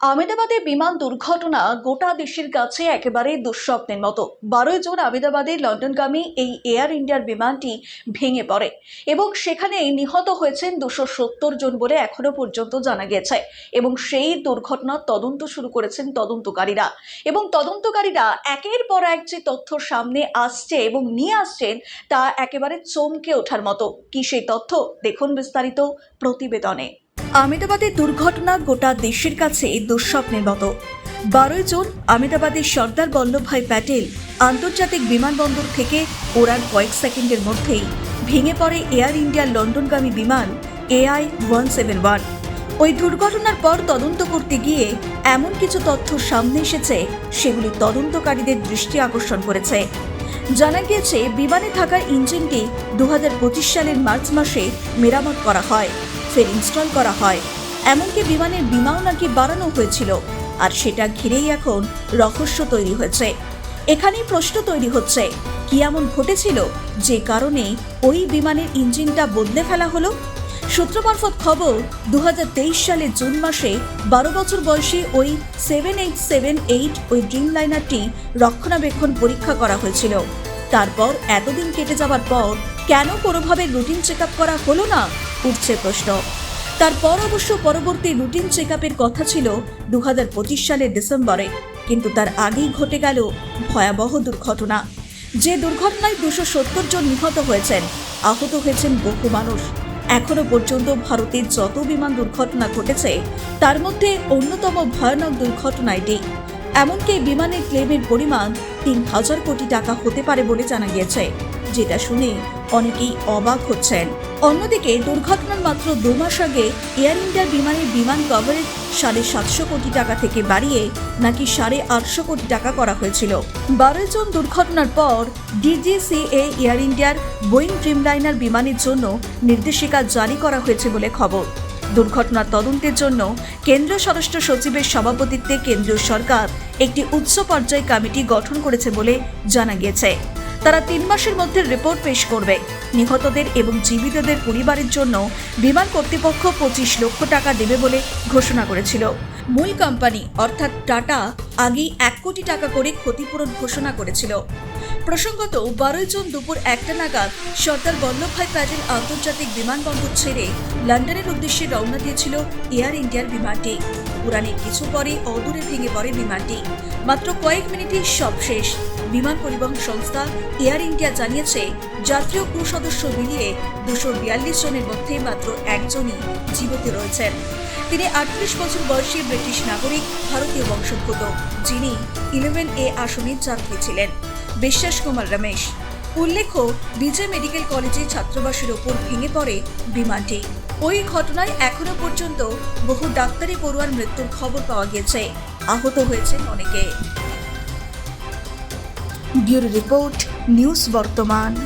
আমেদাবাদে বিমান দুর্ঘটনা গোটা দেশের কাছে একেবারে দুঃস্বপ্নের মতো। বারোই জুন আমেদাবাদে লন্ডনগামী এই এয়ার ইন্ডিয়ার বিমানটি ভেঙে পড়ে এবং সেখানে নিহত হয়েছেন দুশো সত্তর জন বলে এখনও পর্যন্ত জানা গেছে এবং সেই দুর্ঘটনার তদন্ত শুরু করেছেন তদন্তকারীরা এবং তদন্তকারীরা একের পর এক যে তথ্য সামনে আসছে এবং নিয়ে আসছেন তা একেবারে চমকে ওঠার মতো। কি সেই তথ্য? দেখুন বিস্তারিত প্রতিবেদনে। আমেদাবাদের দুর্ঘটনা গোটা দেশের কাছে দুঃস্বপ্নের মতো। বারোই জুন আমেদাবাদের সর্দার বল্লভভাই প্যাটেল আন্তর্জাতিক বিমানবন্দর থেকে ওড়ার কয়েক সেকেন্ডের মধ্যেই ভেঙে পড়ে এয়ার ইন্ডিয়ার লন্ডনগামী বিমান এআই ওয়ান সেভেন ওয়ান। ওই দুর্ঘটনার পর তদন্ত করতে গিয়ে এমন কিছু তথ্য সামনে এসেছে, সেগুলি তদন্তকারীদের দৃষ্টি আকর্ষণ করেছে। জানা গিয়েছে, বিমানে থাকা ইঞ্জিনটি দু সালের মার্চ মাসে মেরামত করা হয়। ফের ইনস্টল করা হয়। এমনকি বিমানের বিমাও নাকি বাড়ানো হয়েছিল। আর সেটা ঘিরেই এখন রহস্য তৈরি হয়েছে। এখানেই প্রশ্ন তৈরি হচ্ছে, কি এমন ঘটেছিল যে কারণে ওই বিমানের ইঞ্জিনটা বদলে ফেলা হলো? সূত্র মারফত খবর দু হাজার তেইশ সালে জুন মাসে বারো বছর বয়সী ওই সেভেন এইট সেভেন এইট ওই ড্রিম লাইনারটি রক্ষণাবেক্ষণ পরীক্ষা করা হয়েছিল। তারপর এতদিন কেটে যাওয়ার পর কেন কোনোভাবে রুটিন চেক করা হলো না? উঠছে প্রশ্ন। তারপর অবশ্য পরবর্তী রুটিন চেক কথা ছিল দু হাজার পঁচিশ সালের ডিসেম্বরে, কিন্তু তার আগেই ঘটে গেল ভয়াবহ দুর্ঘটনা। যে দুর্ঘটনায় দুশো সত্তর জন নিহত হয়েছেন, আহত হয়েছেন বহু মানুষ। এখনও পর্যন্ত ভারতের যত বিমান দুর্ঘটনা ঘটেছে, তার মধ্যে অন্যতম ভয়ানক দুর্ঘটনা এটি। এমনকি বিমানের ক্লেমের পরিমাণ তিন হাজার কোটি টাকা হতে পারে বলে জানা গিয়েছে। যেটা শুনে অনেকেই অবাক হচ্ছেন। অন্যদিকে দুর্ঘটনার মাত্র দু মাস আগে এয়ার ইন্ডিয়ার বিমানের বিমান কভারেজ সাড়ে সাতশো কোটি টাকা থেকে বাড়িয়ে নাকি সাড়ে আটশো কোটি টাকা করা হয়েছিল। বারো জন দুর্ঘটনার পর ডিজিসিএ এয়ার ইন্ডিয়ার বোয়িং ড্রিমলাইনার বিমানের জন্য নির্দেশিকা জারি করা হয়েছে বলে খবর। দুর্ঘটনার তদন্তের জন্য কেন্দ্রীয় স্বরাষ্ট্র সচিবের সভাপতিত্বে কেন্দ্রীয় সরকার একটি উচ্চ পর্যায় কমিটি গঠন করেছে বলে জানা গিয়েছে। তারা তিন মাসের মধ্যে রিপোর্ট পেশ করবে। নিহতদের এবং জীবিতদের পরিবারের জন্য বিমান কর্তৃপক্ষ পঁচিশ লক্ষ টাকা দেবে বলে ঘোষণা করেছিল। মূল কোম্পানি অর্থাৎ টাটা, আগেই এক কোটি টাকা করে ক্ষতিপূরণ ঘোষণা করেছিল। প্রসঙ্গত, বারোই জুন দুপুর একটা নাগাদ সর্দার বল্লভভাই প্যাটেল আন্তর্জাতিক বিমানবন্দর ছেড়ে লন্ডনের উদ্দেশ্যে রওনা দিয়েছিল এয়ার ইন্ডিয়ার বিমানটি। উড়ানের কিছু পরে অদূরে ভেঙে পড়ে বিমানটি। মাত্র কয়েক মিনিটে সব শেষ। বিমান পরিবহন সংস্থা এয়ার ইন্ডিয়া জানিয়েছে, যাত্রী ও ক্রু সদস্য মিলিয়ে দুশো বিয়াল্লিশ জনের মধ্যে মাত্র একজনই জীবিত রয়েছেন। তিনি আটত্রিশ বছর বয়সী ব্রিটিশ নাগরিক, ভারতীয় বংশোদ্ভূত, যিনি ইলেভেন এ আসনের যাত্রী ছিলেন। বিশ্বাস কুমার রমেশ। উল্লেখ্য, বিজয় মেডিকেল কলেজে ছাত্রাবাসের ওপর ভেঙে পড়ে বিমানটি। ওই ঘটনায় এখনও পর্যন্ত বহু ডাক্তারি পড়ুয়ার মৃত্যুর খবর পাওয়া গেছে আহত হয়েছেন অনেকে। রিপোর্ট, নিউজ বর্তমান।